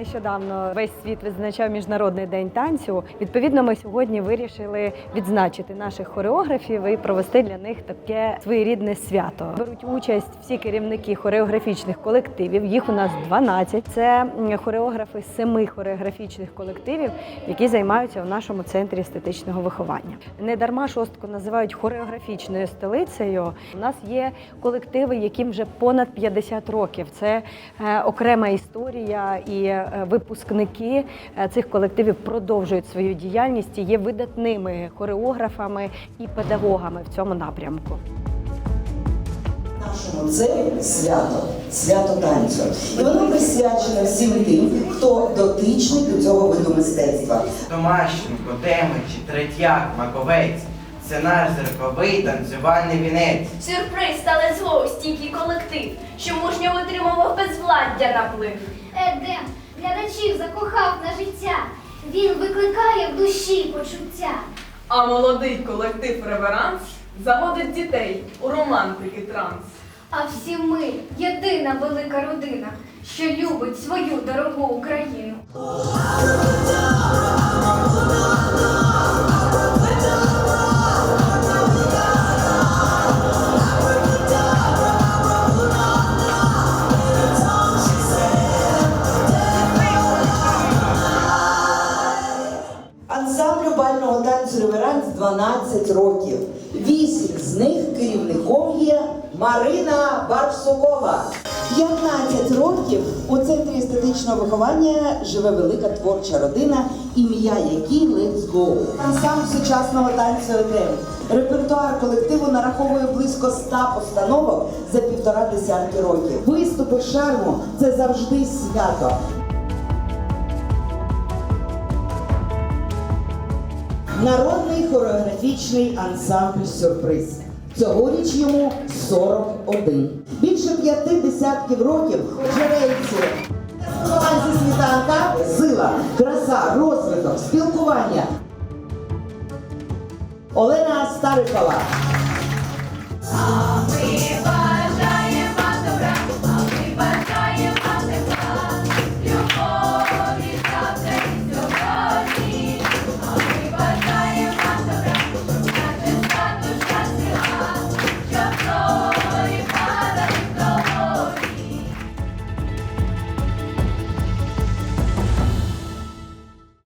нещодавно весь світ відзначав міжнародний день танцю. Відповідно, ми сьогодні вирішили відзначити наших хореографів і провести для них таке своєрідне свято. Беруть участь всі керівники хореографічних колективів. Їх у нас 12. Це хореографи семи хореографічних колективів, які займаються в нашому центрі естетичного виховання. Не дарма шостку називають хореографічною столицею. У нас є колективи, яким вже понад 50 років. Це е, окрема історія, і е, випускники е, цих колективів продовжують свою діяльність і є видатними хореографами і педагогами в цьому напрямку. Нашому це свято, свято танцю. І воно присвячене всім тим, хто дотичний до цього виду мистецтва. Томащенко, Демичі, Третяк, Маковець. Це наш зірковий танцювальний вінець. Сюрприз, але зло стійкий колектив, що мужньо витримував безвладдя наплив. Едем глядачів закохав на життя. Він викликає в душі почуття. А молодий колектив Реверанс заводить дітей у романтики транс. А всі ми єдина велика родина, що любить свою дорогу Україну. Ансамблю бального танцю реверанс 12 років. Вісім з них керівником є Марина Барсукова. 15 років у центрі естетичного виховання живе велика творча родина, ім'я якій Let's Go. Ансамбль сучасного танцю «Едем». Репертуар колективу нараховує близько 100 постановок за півтора десятки років. Виступи шарму це завжди свято. Народний хореографічний ансамбль Сюрприз. Цьогоріч йому 41. Більше п'яти десятків років джерельці. Танці сніданка, сила, краса, розвиток, спілкування. Олена Старикова.